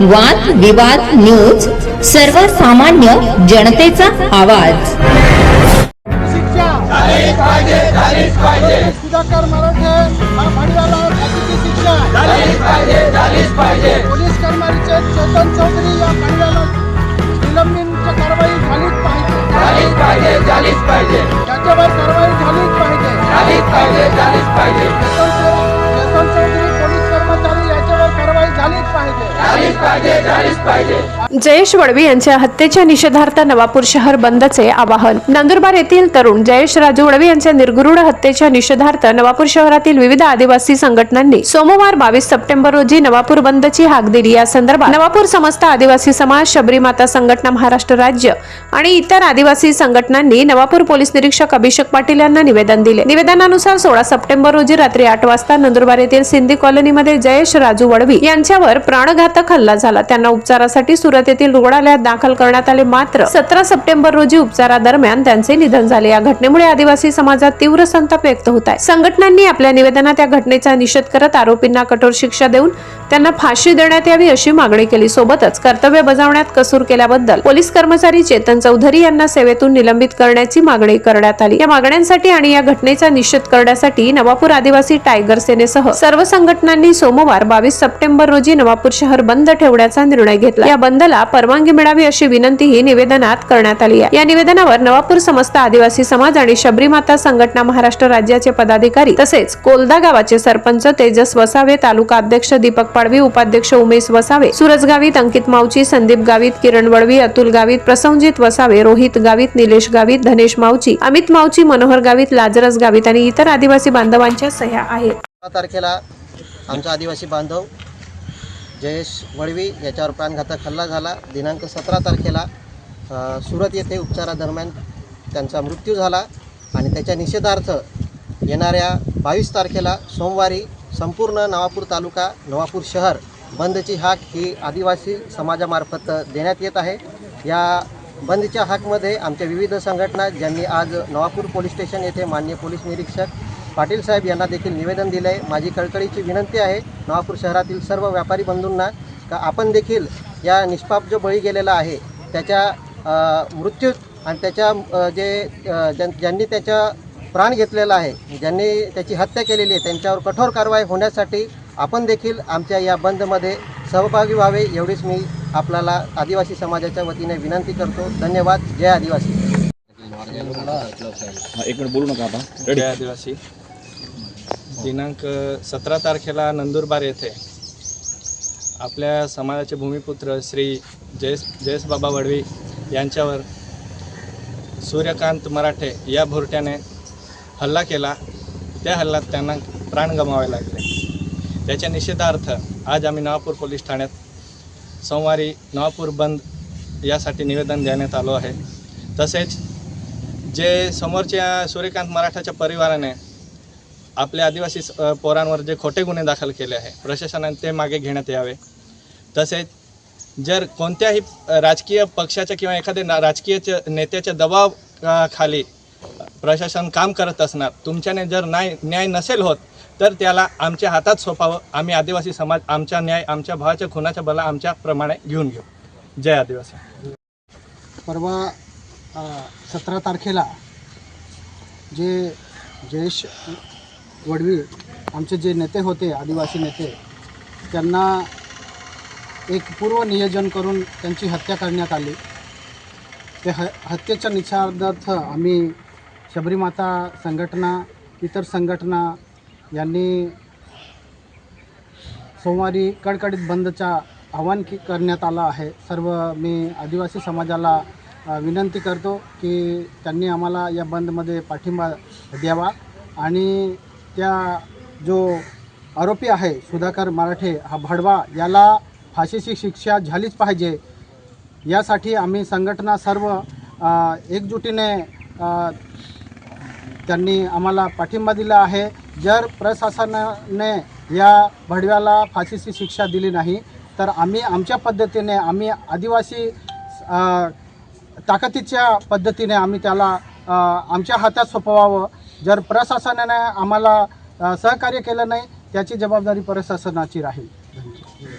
वाद विवाद न्यूज सर्वसामान्य जनतेचा आवाज. सुधाकर मराठे शिक्षा. पोलीस कर्मचारीचे चेतन चौधरी या कारवाई झालीच पाहिजे. झालीच पाहिजे झालीच पाहिजे. त्याच्यावर कारवाई झालीच पाहिजे. पाहिजे. जयेश वडवी यांच्या हत्येच्या निषेधार्थ नवापूर शहर बंदचे आवाहन. नंदुरबार येथील तरुण जयेश राजू वडवी यांच्या निर्गुरुड हत्येच्या निषेधार्थ नवापूर शहरातील विविध आदिवासी संघटनांनी सोमवार बावीस सप्टेंबर रोजी नवापूर बंदची हाक दिली. या संदर्भात नवापूर समस्त आदिवासी समाज शबरी माता संघटना महाराष्ट्र राज्य आणि इतर आदिवासी संघटनांनी नवापूर पोलीस निरीक्षक अभिषेक पाटील यांना निवेदन दिले. निवेदनानुसार सोळा सप्टेंबर रोजी रात्री आठ वाजता नंदुरबार येथील सिंधी कॉलनीमध्ये जयेश राजू वडवी यांच्यावर प्राणघातक हल्ला झाला. त्यांना उपचार उपचारासाठी सुरत येथील रुग्णालयात दाखल करण्यात आले मात्र सतरा सप्टेंबर रोजी उपचारादरम्यान त्यांचे निधन झाले. या घटनेमुळे आदिवासी समाजात तीव्र संताप व्यक्त होत आहे. संघटनांनी आपल्या निवेदनात या घटनेचा निषेध करत आरोपींना कठोर शिक्षा देऊन त्यांना फाशी देण्यात यावी अशी मागणी केली. सोबतच कर्तव्य बजावण्यात कसूर केल्याबद्दल पोलीस कर्मचारी चेतन चौधरी यांना सेवेतून निलंबित करण्याची मागणी करण्यात आली. या मागण्यांसाठी आणि या घटनेचा निषेध करण्यासाठी नवापूर आदिवासी टायगर सेनेसह सर्व संघटनांनी सोमवार बावीस सप्टेंबर रोजी नवापूर शहर बंद ठेवण्याचा निर्णय घेतला. या बंदला परवानगी मिळावी अशी विनंतीही निवेदनात करण्यात आली आहे. या निवेदनावर नवापूर समस्त आदिवासी समाज आणि शबरी माता संघटना महाराष्ट्र राज्याचे पदाधिकारी तसेच कोलदा गावाचे सरपंच तेजस वसावे तालुका अध्यक्ष दीपक पाडवी उपाध्यक्ष उमेश वसावे सुरज गावित अंकित मावची संदीप गावित किरण वळवी अतुल गावित प्रसंजित वसावे रोहित गावित निलेश गावित धनेश मावची अमित मावची मनोहर गावित लाजरस गावित आणि इतर आदिवासी बांधवांच्या सह्या आहेत. तारखेला आमचा आदिवासी बांधव जयेश वळवी याच्यावर प्राणघातक हल्ला झाला. दिनांक सतरा तारखेला सुरत येथे उपचारादरम्यान त्यांचा मृत्यू झाला आणि त्याच्या निषेधार्थ येणाऱ्या बावीस तारखेला सोमवारी संपूर्ण नवापूर तालुका नवापूर शहर बंदची हाक ही आदिवासी समाजामार्फत देण्यात येत आहे. या बंदच्या हाकमध्ये आमच्या विविध संघटना ज्यांनी आज नवापूर पोलीस स्टेशन येथे मान्य पोलीस निरीक्षक पाटील साहेब यांना देखील निवेदन दिलं आहे माझी कळकळीची विनंती आहे नवापूर शहरातील सर्व व्यापारी बंधूंना का आपण देखील या निष्पाप जो बळी गेलेला आहे त्याच्या अ, मृत्यू आणि त्याच्या जे ज्यांनी त्याच्या प्राण घेतलेला आहे ज्यांनी त्याची हत्या केलेली आहे त्यांच्यावर कठोर कारवाई होण्यासाठी आपण देखील आमच्या या बंदमध्ये सहभागी व्हावे एवढीच मी आपल्याला आदिवासी समाजाच्या वतीने विनंती करतो. धन्यवाद. जय आदिवासी. एक मिनिट बोलू नका आता. जय आदिवासी. हो. दिनांक सतरा तारखेला नंदुरबार येथे आपल्या समाजाचे भूमिपुत्र श्री जयेश जयेशबाबा वडवी यांच्यावर सूर्यकांत मराठे या भोरट्याने हल्ला केला. त्या हल्ल्यात त्यांना प्राण गमावे लागले. त्याच्या निषेधार्थ आज आम्ही नवापूर पोलीस ठाण्यात सोमवारी नवापूर बंद यासाठी निवेदन देण्यात आलो आहे. तसेच जे समोरच्या सूर्यकांत मराठाच्या परिवाराने आपल्या आदिवासी स- पोरांवर जे खोटे गुन्हे दाखल केले आहे प्रशासनाने ते मागे घेण्यात यावे. तसेच जर कोणत्याही राजकीय पक्षाच्या किंवा एखाद्या ना- राजकीय नेत्याच्या दबाव खाली प्रशासन काम करत असणार तुमच्याने जर न्याय न्याय नसेल होत तर त्याला आमच्या हातात सोपावं. आम्ही आदिवासी समाज आमचा न्याय आमच्या भावाच्या खुनाच्या बला आमच्याप्रमाणे घेऊन घेऊ. जय आदिवासी. परवा सतरा तारखेला जे जयेश वडवी आमचे जे नेते होते आदिवासी नेते त्यांना एक पूर्व नियोजन करून त्यांची हत्या करण्यात आली. ते ह हत्येच्या निषेधार्थ आम्ही शबरीमाता संघटना इतर संघटना यांनी सोमवारी कडकडीत बंदचा आवाहन की करण्यात आलं आहे. सर्व मी आदिवासी समाजाला विनंती करतो की त्यांनी आम्हाला या बंदमध्ये पाठिंबा द्यावा आणि त्या जो आरोपी आहे सुधाकर मराठे हा भडवा याला फाशीची शिक्षा झालीच पाहिजे. यासाठी आम्ही संघटना सर्व एकजुटीने त्यांनी आम्हाला पाठिंबा दिला आहे. जर प्रशासनाने या भडव्याला फाशीची शिक्षा दिली नाही तर आम्ही आमच्या पद्धतीने आम्ही आदिवासी ताकदीच्या पद्धतीने आम्ही त्याला आमच्या हातात सोपवावं. जर प्रशासनाने आम्हाला सहकार्य केलं नाही त्याची जबाबदारी प्रशासनाची राहील.